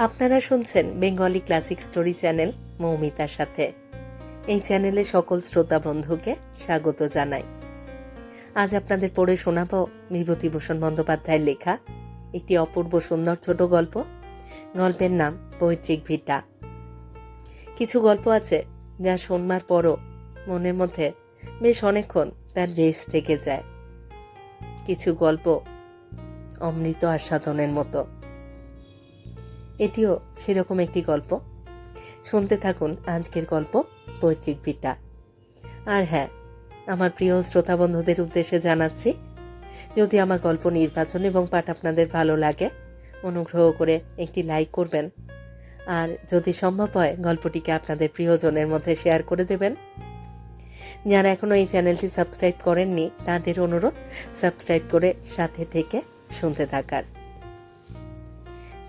আপনারা শুনছেন Bengali classic story channel মৌমিতার সাথে। এই চ্যানেলে সকল শ্রোতা বন্ধুকে স্বাগত জানাই। আজ আপনাদের পড়ে শোনাব বিভূতিভূষণ বন্দ্যোপাধ্যায়ের লেখা একটি অপূর্ব সুন্দর ছোট গল্প। গল্পের নাম পৈতৃক ভিটা। কিছু গল্প আছে যা শোনবার পরও মনের মধ্যে বেশ অনেকক্ষণ তার রেস থেকে যায়। কিছু গল্প অমৃত আস্বাদনের মতো। এটিও সেরকম একটি গল্প। শুনতে থাকুন আজকের গল্প, পৈতৃক ভিটা আর হ্যাঁ আমার প্রিয় শ্রোতা বন্ধুদের উদ্দেশ্যে জানাচ্ছি, যদি আমার গল্প নির্বাচন এবং পাঠ আপনাদের ভালো লাগে, অনুগ্রহ করে একটি লাইক করবেন। আর যদি সম্ভব হয়, গল্পটিকে আপনাদের প্রিয়জনের মধ্যে শেয়ার করে দেবেন। যারা এখনও এই চ্যানেলটি সাবস্ক্রাইব করেননি, তাদের অনুরোধ, সাবস্ক্রাইব করে সাথে থেকে শুনতে থাকার।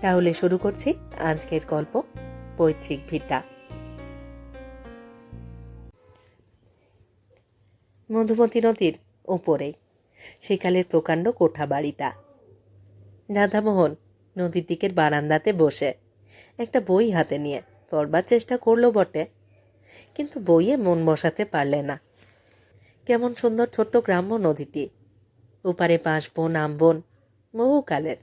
তাহলে শুরু করছি আজকের গল্প, পৈতৃক ভিটা মধুমতি নদীর ওপরেই সেকালের প্রকাণ্ড কোঠা বাড়িটা। রাধামোহন নদীর দিকের বারান্দাতে বসে, একটা বই হাতে নিয়ে পড়বার চেষ্টা করল বটে, কিন্তু বইয়ে মন বসাতে পারলে না। কেমন সুন্দর ছোট্ট গ্রাম্য নদীটি, ওপারে বাঁশবন, আমবন, বহুকালের।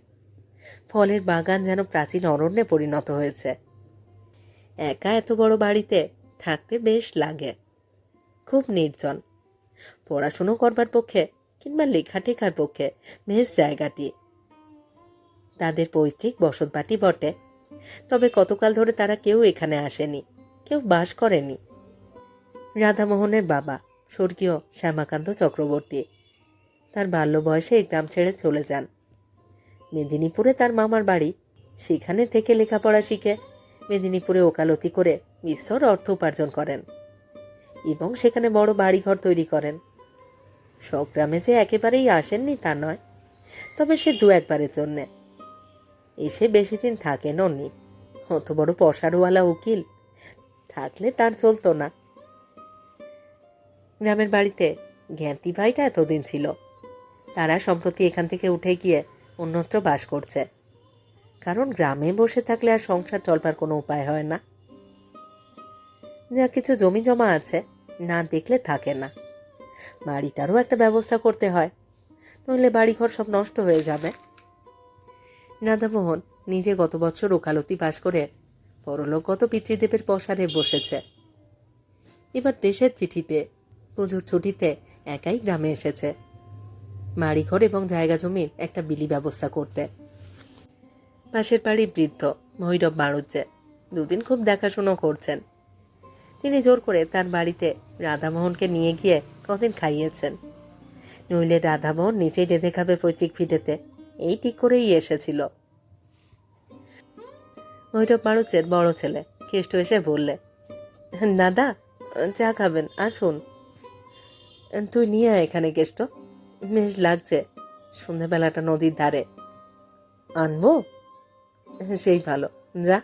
ফলের বাগান যেন প্রাচীন অরণ্যে পরিণত হয়েছে। একা এত বড় বাড়িতে থাকতে বেশ লাগে। খুব নির্জন। পড়াশুনো করবার পক্ষে কিংবা লেখাটেখার পক্ষে বেশ জায়গাটি। তাদের পৈতৃক বসতবাটি বটে। তবে কতকাল ধরে তারা কেউ এখানে আসেনি, কেউ বাস করেনি। রাধামোহনের বাবা, স্বর্গীয় শ্যামাকান্ত চক্রবর্তী। তার বাল্য বয়সে এই গ্রাম ছেড়ে চলে যান। মেদিনীপুরে তার মামার বাড়ি। সেখানে থেকে লেখাপড়া শিখে মেদিনীপুরে ওকালতি করে বিস্তর অর্থ উপার্জন করেন এবং সেখানে বড় বাড়িঘর তৈরি করেন। সব গ্রামে যে একেবারেই আসেননি তা নয়, তবে সে দু একবারের জন্যে। এসে বেশি দিন থাকেনও নি অত বড় পশারওয়ালা উকিল থাকলে তার চলতো না। গ্রামের বাড়িতে জ্ঞাতি ভাইটা এতদিন ছিল, তারা সম্প্রতি এখান থেকে উঠে গিয়ে অন্যত্র বাস করছে। কারণ গ্রামে বসে থাকলে আর সংসার চলবার কোনো উপায় হয় না। যা কিছু জমি জমা আছে, না দেখলে থাকে না। বাড়িটারও একটা ব্যবস্থা করতে হয়, নইলে বাড়িঘর সব নষ্ট হয়ে যাবে। রাধামোহন নিজে গত বছর ওকালতি বাস করে পরলোকগত পিতৃদেবের পসারে বসেছে। এবার দেশের চিঠি পেয়ে পুজোর ছুটিতে একাই গ্রামে এসেছে। বাড়িঘর এবং জায়গা জমির একটা বিলি ব্যবস্থা করতে। পাশের বাড়ি বৃদ্ধ ভৈরব বাড়ুজ্জে দুদিন খুব দেখাশুনো করছেন। তিনি জোর করে তার বাড়িতে রাধামোহনকে নিয়ে গিয়ে কদিন খাইয়েছেন। নইলে রাধামোহন নিচেই রেঁধে খাবে পৈতৃক ফিটেতে এই ঠিক করেই এসেছিল। ভৈরব বাড়ুজ্জের বড় ছেলে, কেষ্ট এসে বললে, দাদা, চা খাবেন, আসুন। তুই নিয়ে এখানে কেষ্ট। বেশ লাগছে। সন্ধ্যাবেলাটা নদীর ধারে। আনব সেই ভালো। যা।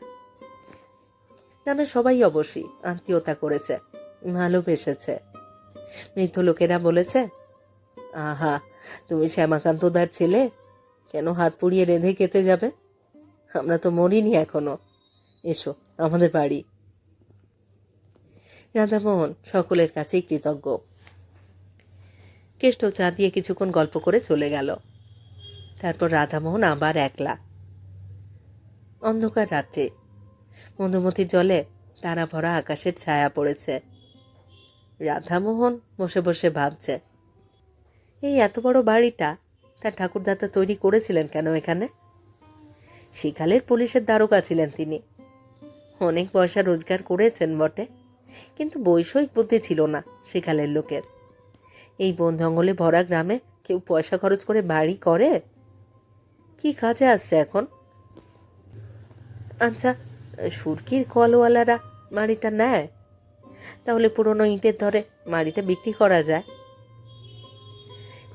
গ্রামের সবাই অবশ্যই আত্মীয়তা করেছে, ভালোবেসেছে। মৃত লোকেরা বলেছে, আহা, তুমি শ্যামাকান্তদার ছেলে, কেন হাত পুড়িয়ে রেঁধে খেতে যাবে? আমরা তো মরিনি এখনও। এসো, আমাদের বাড়ি। রাধামোহন সকলের কাছেই কৃতজ্ঞ। কেষ্ট চা দিয়ে কিছুক্ষণ গল্প করে চলে গেল। তারপর রাধামোহন আবার একলা। অন্ধকার রাত্রে। মধুমতির জলে তারা ভরা আকাশের ছায়া পড়েছে। রাধামোহন বসে বসে ভাবছে, এই এত বড় বাড়িটা তার ঠাকুরদাতা তৈরি করেছিলেন কেন এখানে? শিখালের পুলিশের দ্বারকা ছিলেন তিনি। অনেক পয়সা রোজগার করেছেন বটে, কিন্তু বৈষয়িক বুদ্ধি ছিল না শিখালের লোকের। এই বন জঙ্গলে ভরা গ্রামে কেউ পয়সা খরচ করে বাড়ি করে? কি কাজে আসছে এখন? আচ্ছা সুরকির কলওয়ালারা বাড়িটা নেয়? তাহলে পুরনো ইঁটের ধরে বাড়িটা বিক্রি করা যায়।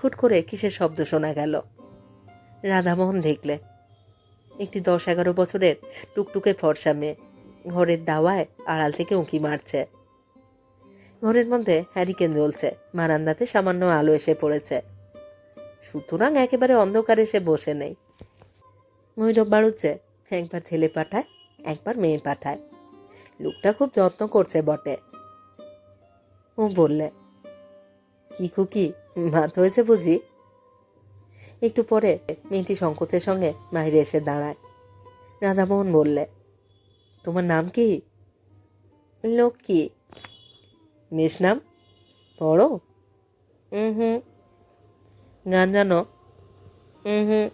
হুট করে কিসের শব্দ শোনা গেল? রাধামোহন দেখলে। একটি দশ এগারো বছরের টুকটুকে ফর্সা মেয়ে। ঘরের দাওয়ায় আড়াল থেকে উঁকি মারছে। ঘরের মধ্যে হ্যারিকেন জ্বলছে। মারান্দাতে সামান্য আলো এসে পড়েছে। সুতরাং একেবারে অন্ধকারে সে বসে নেই। মৈরব বাড়ুচ্ছে একবার ছেলে পাঠায়, একবার মেয়ে পাঠায়। লোকটা খুব যত্ন করছে বটে। ও বললে, কি খুকি ভাত হয়েছে বুঝি? একটু পরে মেয়েটি সংকোচের সঙ্গে বাইরে এসে দাঁড়ায়। রাধামোহন বললে, তোমার নাম কি? লক্ষ্মী বেশ নাম? পড়ো হুম হুম। গান জানো হুম।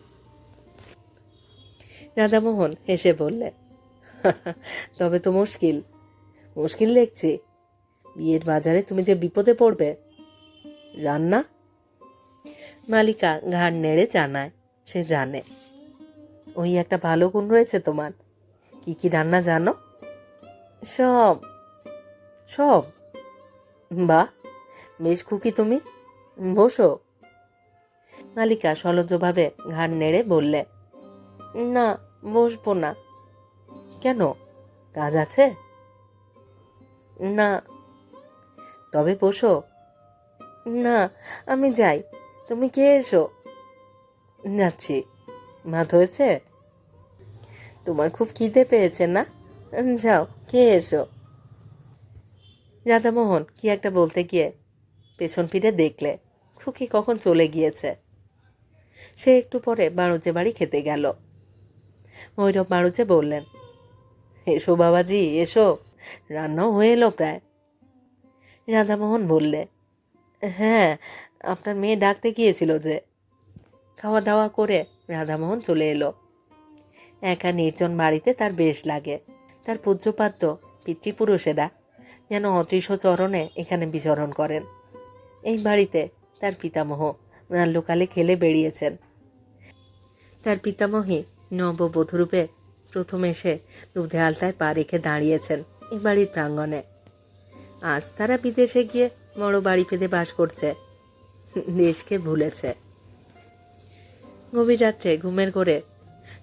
রাধামোহন হেসে বললে তবে তো মুশকিল। মুশকিল দেখছি। বিয়ের বাজারে তুমি যে বিপদে পড়বে রান্না? মালিকা ঘাড় নেড়ে জানায় সে জানে। ওই একটা ভালো গুণ রয়েছে তোমার। কি কি রান্না জানো? সব। সব? বাহ বেশ খুকি তুমি। বসো। মালিকা সলজ্জভাবে ঘাড় নেড়ে বললে, না, বসবো না। কেন? কাজ আছে? না। তবে বসো। না, আমি যাই। তুমি কে এসো? যাচ্ছি। ভাত হয়েছে? তোমার খুব খিদে পেয়েছে না? যাও, কে এসো? রাধামোহন কি একটা বলতে গিয়ে পেছন ফিরে দেখলে খুকি কখন চলে গিয়েছে। সে একটু পরে বাড়ুচে বাড়ি খেতে গেল। ভৈরব বাড়ুচে বললেন, এসো বাবাজি, এসো। রান্নাও হয়ে এলো প্রায়। রাধামোহন বললে হ্যাঁ আপনার মেয়ে ডাকতে গিয়েছিল যে। খাওয়া দাওয়া করে রাধামোহন চলে এলো। একা নির্জন বাড়িতে তার বেশ লাগে। তার পূজ্যপাত্য পিতৃপুরুষেরা যেন অদৃশ্য চরণে এখানে বিচরণ করেন। এই বাড়িতে তার পিতামহ লোকালে খেলে বেরিয়েছেন তার পিতামহী নববধূরূপে প্রথম এসে দুধে আলতায় পা রেখে দাঁড়িয়েছেন এই বাড়ির প্রাঙ্গণে। আজ তারা বিদেশে গিয়ে বড় বাড়ি পেতে বাস করছে। দেশকে ভুলেছে। গভীর রাত্রে ঘুমের করে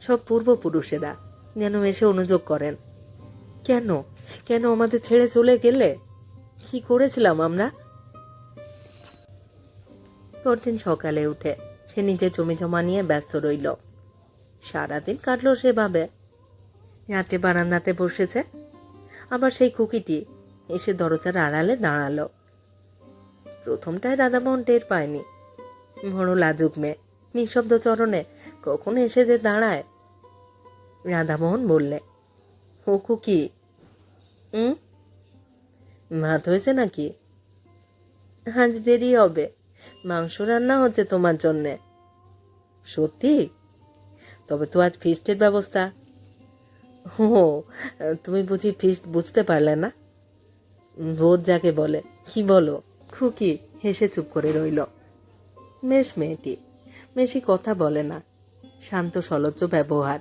সব পূর্বপুরুষেরা যেন এসে অনুযোগ করেন, কেন কেন আমাদের ছেড়ে চলে গেলে? কি করেছিলাম আমরা? পরদিন সকালে উঠে সে নিজের জমি জমা নিয়ে ব্যস্ত রইল। সারাদিন কাটলো সেভাবে। রাতে বারান্দাতে বসেছে। আবার সেই খুকিটি এসে দরজার আড়ালে দাঁড়াল। প্রথমটায় রাধামোহন টের পায়নি। বড় লাজুক মেয়ে, নিঃশব্দ চরণে কখন এসে যে দাঁড়ায়? রাধামোহন বললে, ও খুকি হুম? ভাত হয়েছে নাকি? আজ দেরি হবে। মাংস রান্না হচ্ছে তোমার জন্যে। সত্যি? তবে তো আজ ফিস্টের ব্যবস্থা। ও তুমি বুঝি ফিস্ট বুঝতে পারলে না? ভোজ যাকে বলে, কি বলো? খুকি হেসে চুপ করে রইল। বেশ মেয়েটি, বেশি কথা বলে না। শান্ত, সলজ্জ ব্যবহার।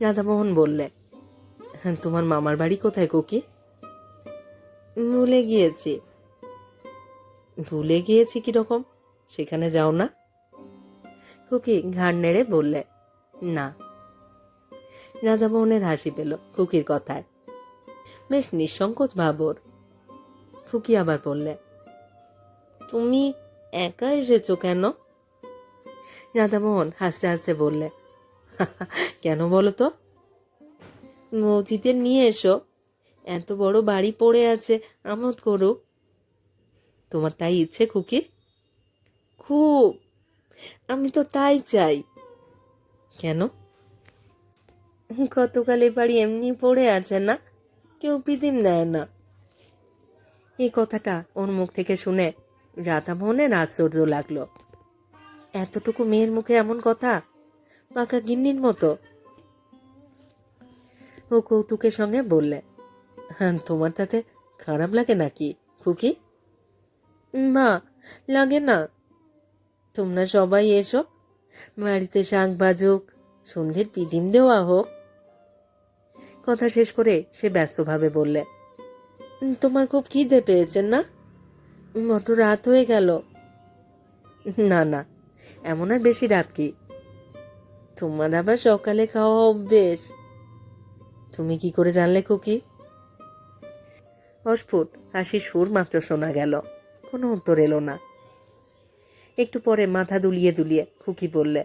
রাধামোহন বললে তোমার মামার বাড়ি কোথায়, কুকি? ভুলে গিয়েছি। ভুলে গিয়েছি কীরকম সেখানে যাও না। খুকি ঘাড় নেড়ে বললে, না। রাধামোহনের হাসি পেল খুকির কথায়। বেশ নিঃসংকোচ ভাবর। খুকি আবার বললে, তুমি একা এসেছ কেন? রাধামোহন হাসতে হাসতে বললে কেন বলো তো? মসজিদে নিয়ে এসো। এত বড় বাড়ি পড়ে আছে, আমোদ করুক। তোমার তাই ইচ্ছে, খুকি? খুব। আমি তো তাই চাই। কেন? গতকাল এ বাড়ি এমনি পড়ে আছে না, কেউ পিদিম নেয় না। এই কথাটা ওর মুখ থেকে শুনে রাধামোহনের আশ্চর্য লাগল। এতটুকু মেয়ের মুখে এমন কথা? পাকা গিন্নির মতো। ও কৌতুকের সঙ্গে বললে হ্যাঁ তোমার তাতে খারাপ লাগে নাকি, খুকি? মা লাগে না। তোমরা সবাই এসো, বাড়িতে শাক বাজুক সন্ধ্যের পিদিম দেওয়া হোক। কথা শেষ করে সে ব্যস্তভাবে বললে, তোমার খুব খিদে পেয়েছেন না? বড্ড রাত হয়ে গেল। না না, এমন আর বেশি রাত কি? তোমার আবার সকালে খাওয়া অভ্যেস। তুমি কি করে জানলে, খুকি? অস্ফুট হাসির সুর মাত্র শোনা গেল। কোনো উত্তর এলো না। একটু পরে মাথা দুলিয়ে দুলিয়ে খুকি বললে,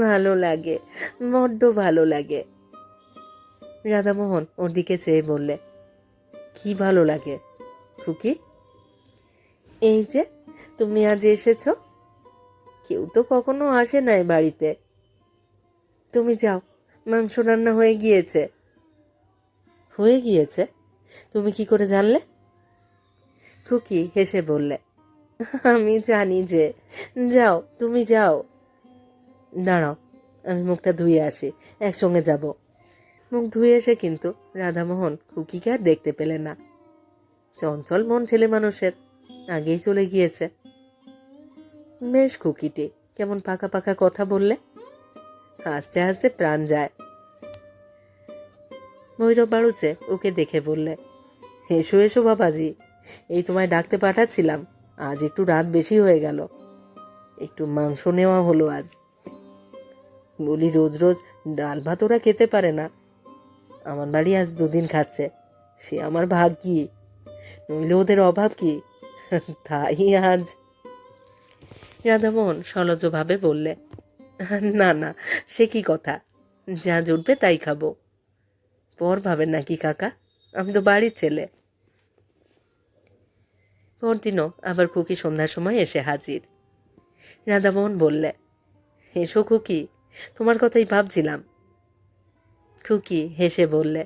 ভালো লাগে, বড্ড ভালো লাগে। রাধামোহন ওর দিকে চেয়ে বললে, কি ভালো লাগে, খুকি? এই যে, তুমি আজ এসেছ? কেউ তো কখনো আসে নাই বাড়িতে। তুমি যাও মাংস রান্না হয়ে গিয়েছে। হয়ে গিয়েছে? তুমি কি করে জানলে? খুকি হেসে বললে আমি জানি যে যাও তুমি যাও। দাঁড়াও আমি মুখটা ধুয়ে আসি একসঙ্গে যাব। মুখ ধুয়ে এসে কিন্তু রাধামোহন খুকিকে আর দেখতে পেলেন না। চঞ্চল মন ছেলে মানুষের আগেই চলে গিয়েছে। বেশ খুকিটি কেমন পাকা পাকা কথা বললে? হাসতে হাসতে প্রাণ যায়। ভৈরব বাড়ুচে ওকে দেখে বললে, এসো এসো বাবাজি, এই তোমায় ডাকতে পাঠাচ্ছিলাম। আজ একটু রাত বেশি হয়ে গেল। একটু মাংস নেওয়া হলো আজ। বলি, রোজ রোজ ডাল ভাত ওরা খেতে পারে না। আমার বাড়ি আজ দুদিন খাচ্ছে। সে আমার ভাগ কি? নইলে ওদের অভাব কি? তাই আজ। রাধামোহন সলজভাবে বললে না না, সে কি কথা? যা জুটবে তাই খাব। পর ভাবেন নাকি কাকা? আমি তো বাড়ির ছেলে। পরদিনও আবার খুকি সন্ধ্যার সময় এসে হাজির। রাধামোহন বললে, এসো খুকি, তোমার কথাই ভাবছিলাম। খুকি হেসে বললে,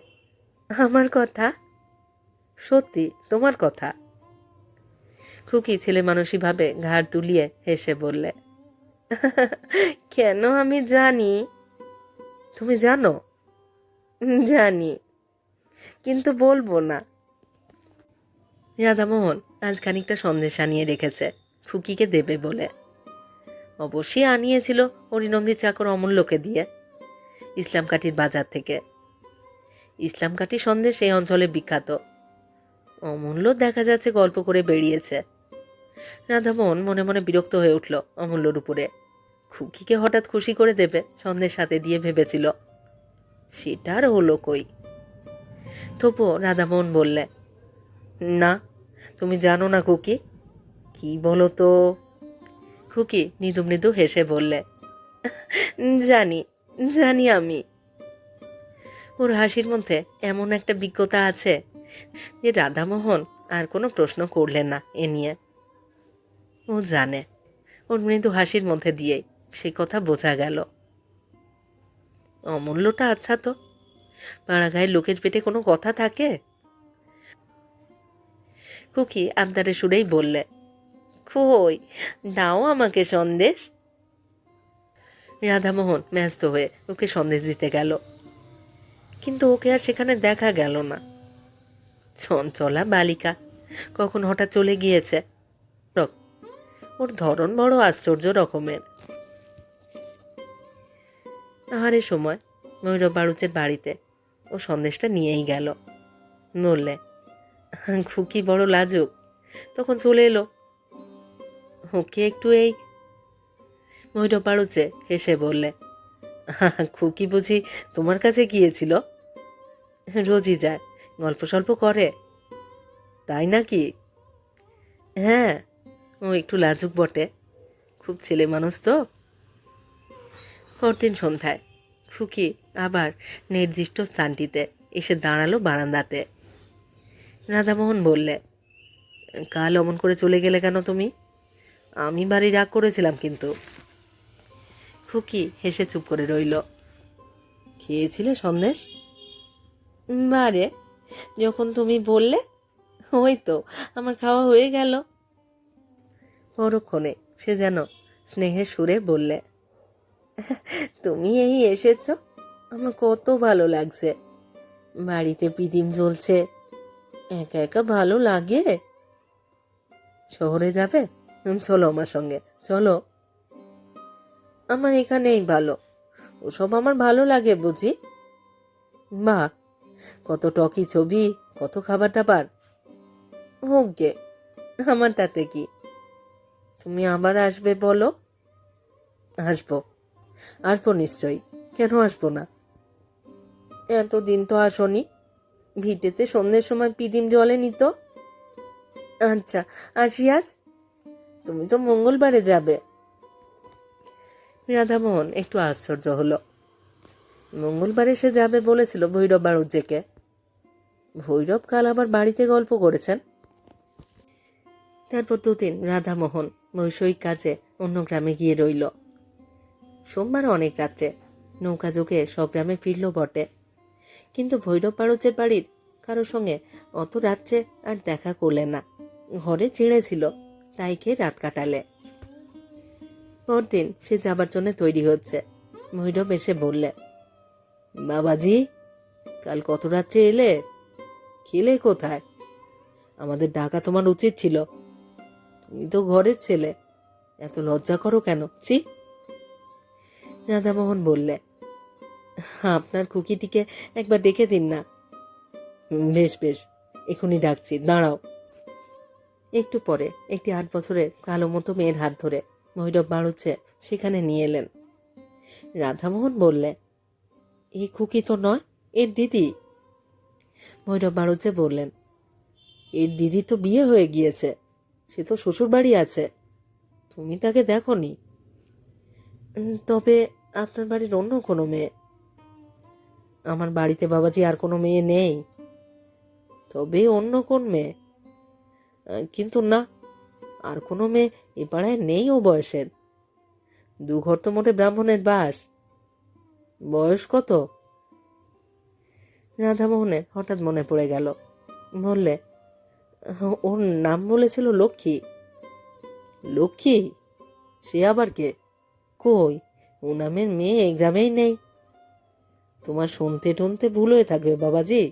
আমার কথা? সত্যি, তোমার কথা? খুকি ছেলে মানুষই ভাবে ঘাড় তুলিয়ে হেসে বললে কেন আমি জানি? তুমি জানো? জানি। কিন্তু বলব না। রাধামোহন আজ খানিকটা সন্দেশ আনিয়ে রেখেছে, ফুকিকে দেবে বলে। অবশ্যই আনিয়েছিল হরিনন্দীর চাকর অমূল্যকে দিয়ে, ইসলাম কাঠির বাজার থেকে। ইসলাম কাঠি সন্দেশ এই অঞ্চলে বিখ্যাত। অমূল্য দেখা যাচ্ছে গল্প করে বেরিয়েছে রাধামোহন মনে মনে বিরক্ত হয়ে উঠল অমূল্যর উপরে। খুকিকে হঠাৎ খুশি করে দেবে সন্দেশ সাথে দিয়ে ভেবেছিল। সেটার হলো কই? তবুও রাধামোহন বললে, না, তুমি জানো না খুকি? কি বলো তো? খুকি মৃদু মৃদু হেসে বললে, জানি জানি আমি। ওর হাসির মধ্যে এমন একটা বিজ্ঞতা আছে যে রাধামোহন আর কোনো প্রশ্ন করলেন না এ নিয়ে। ও জানে, ওর মৃদু হাসির মধ্যে দিয়েই। সেই কথা বোঝা গেল। অমূল্যটা আচ্ছা তো। পাড়াগাঁয়ের লোকের পেটে কোনো কথা থাকে? খুকি আবদারে সুরেই বললে কই দাও আমাকে সন্দেশ। রাধামোহন ব্যস্ত হয়ে ওকে সন্দেশ দিতে গেল। কিন্তু ওকে আর সেখানে দেখা গেল না। চঞ্চলা বালিকা কখন হঠাৎ চলে গিয়েছে? ওর ধরন বড় আশ্চর্য রকমের। আহারের সময় ময়ূরব বাড়ুচের বাড়িতে ও সন্দেশটা নিয়েই গেল। বললে খুকি বড় লাজুক। তখন চলে এলো। ওকে একটু এই ময়ূরব বাড়ুচে হেসে বললে, খুকি বুঝি তোমার কাছে গিয়েছিল? রোজই যায়, গল্প সল্প করে। তাই নাকি? হ্যাঁ ও একটু লাজুক বটে। খুব ছেলে মানুষ তো। পরদিন সন্ধ্যায় খুকি আবার নির্দিষ্ট স্থানটিতে এসে দাঁড়াল বারান্দাতে। রাধামোহন বললে, কাল অমন করে চলে গেলে কেন তুমি? আমি বাড়ি রাগ করেছিলাম কিন্তু। খুকি হেসে চুপ করে রইল। খেয়েছিলে সন্দেশ? বারে যখন তুমি বললে, ওই তো, আমার খাওয়া হয়ে গেল। পরক্ষণে সে যেন স্নেহের সুরে বললে তুমি এই এসেছ? আমার কত ভালো লাগছে। বাড়িতে পিদিম জ্বলছে। একা একা ভালো লাগে? শহরে যাবে? চলো আমার সঙ্গে, চলো। আমার এখানেই ভালো। ওসব আমার ভালো লাগে, বুঝি? বাহ কত টকি ছবি, কত খাবার দাবার। হোক গে আমার তাতে কি? তুমি আবার আসবে বলো? আসব। আসব নিশ্চয়ই কেন আসব না? এতদিন তো আসনি। ভিটেতে সন্ধ্যের সময় পিদিম জলে নিত। আচ্ছা আসি আজ? তুমি তো মঙ্গলবারে যাবে। রাধামোহন, একটু আশ্চর্য হলো। মঙ্গলবারে সে যাবে বলেছিল ভৈরব বাড়ুজ্জেকে ভৈরব কাল আবার বাড়িতে গল্প করেছেন। তারপর দুদিন রাধামোহন বৈষয়িক কাজে অন্য গ্রামে গিয়ে রইল। সোমবার অনেক রাত্রে। নৌকা যোগে গ্রামে ফিরল বটে। কিন্তু ভৈরব বাড়ুজ্জের বাড়ির কারোর সঙ্গে অত রাত্রে আর দেখা করলেন না। ঘরে ছিল, তাই খেয়ে রাত কাটালে। পরদিন সে যাবার জন্য তৈরি হচ্ছে। ভৈরব এসে বললে, বাবাজি, কাল কত রাত্রে এলে? খেলে কোথায়? আমাদের ডাকা তোমার উচিত ছিল। তুমি তো ঘরের ছেলে। এত লজ্জা করো কেন? ছি। রাধামোহন বললে, আপনার কুকিটিকে একবার ডেকে দিন না। বেশ বেশ এখনই ডাকছি, দাঁড়াও। একটু পরে একটি আট বছরের কালো মতো মেয়ের হাত ধরে ভৈরব বাড়ুচ্ছে সেখানে নিয়ে এলেন। রাধামোহন বললে এই খুকি তো নয়, এর দিদি? ভৈরব বাড়ুচ্ছে বললেন, এর দিদি তো বিয়ে হয়ে গিয়েছে, সে তো শ্বশুর বাড়ি আছে, তুমি তাকে দেখনি? তবে আপনার বাড়ির অন্য কোনো মেয়ে? আমার বাড়িতে বাবাজি আর কোনো মেয়ে নেই। তবে অন্য কোন মেয়ে? কিন্তু না, আর কোনো মেয়ে এ পাড়ায় নেই ও বয়সের। দুঘর তো মোটে ব্রাহ্মণের বাস। বয়স কত? রাধামোহনের হঠাৎ মনে পড়ে গেল। বললে, ওর নাম বলেছিল লক্ষ্মী। লক্ষ্মী? সে আবার কে? কই? ও নামের মেয়ে এই গ্রামেই নেই। তোমার শুনতে টুনতে ভুল হয়ে থাকবে, বাবাজি।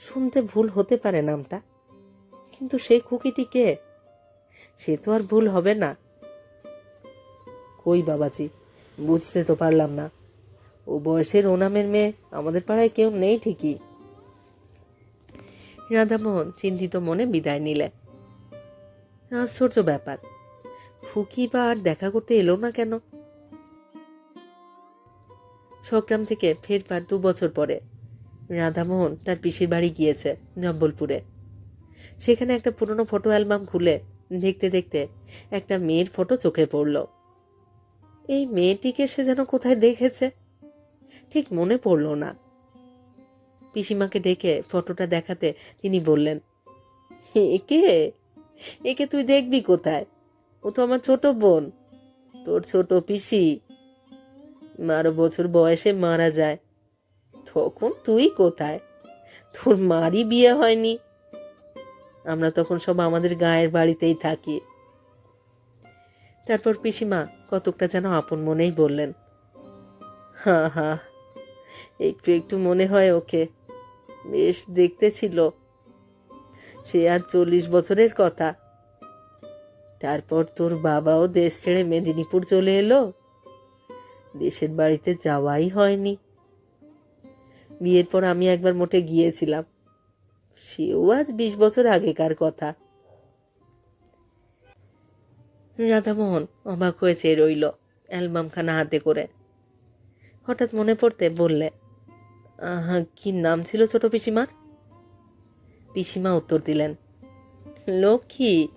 শুনতে ভুল হতে পারে নামটা, কিন্তু সেই খুকিটি কে? সে তো আর ভুল হবে না। কই বাবাজি, বুঝতে তো পারলাম না। ও বয়সের ও নামের মেয়ে, আমাদের পাড়ায় কেউ নেই ঠিকই। রাধামোহন চিন্তিত মনে বিদায় নিলে। আশ্চর্য ব্যাপার ফুকি বা আর দেখা করতে এলো না কেন? সংগ্রাম থেকে ফেরবার দু বছর পরে রাধামোহন তার পিসির বাড়ি গিয়েছে জব্বলপুরে সেখানে একটা পুরনো ফটো অ্যালবাম খুলে দেখতে দেখতে একটা মেয়ের ফটো চোখে পড়ল। এই মেয়েটিকে সে যেন কোথায় দেখেছে? ঠিক মনে পড়ল না। পিসিমাকে ডেকে ফটোটা দেখাতে তিনি বললেন একে একে তুই দেখবি কোথায়? ও তো আমার ছোট বোন। তোর ছোট পিসি। বারো বছর বয়সে মারা যায়। তখন তুই কোথায়? তোর মারই বিয়ে হয়নি। আমরা তখন সব আমাদের গায়ের বাড়িতেই থাকি। তারপর পিসিমা কতকটা যেন আপন মনেই বললেন, হা হা, একটু একটু মনে হয় ওকে। বেশ দেখতে ছিল। সে আর চল্লিশ বছরের কথা। তারপর তোর বাবাও দেশ ছেড়ে মেদিনীপুর চলে এলো। দেশের বাড়িতে যাওয়াই হয়নি। বিয়ের পর আমি একবার মোটে গিয়েছিলাম। সেও আজ বিশ বছর আগেকার কথা। রাধামোহন অবাক হয়েছে রইল অ্যালবামখানা হাতে করে। হঠাৎ মনে পড়তে বললে, আহা, কি নাম ছিল ছোট পিসিমার? পিসিমা উত্তর দিলেন, লক্ষ্মী।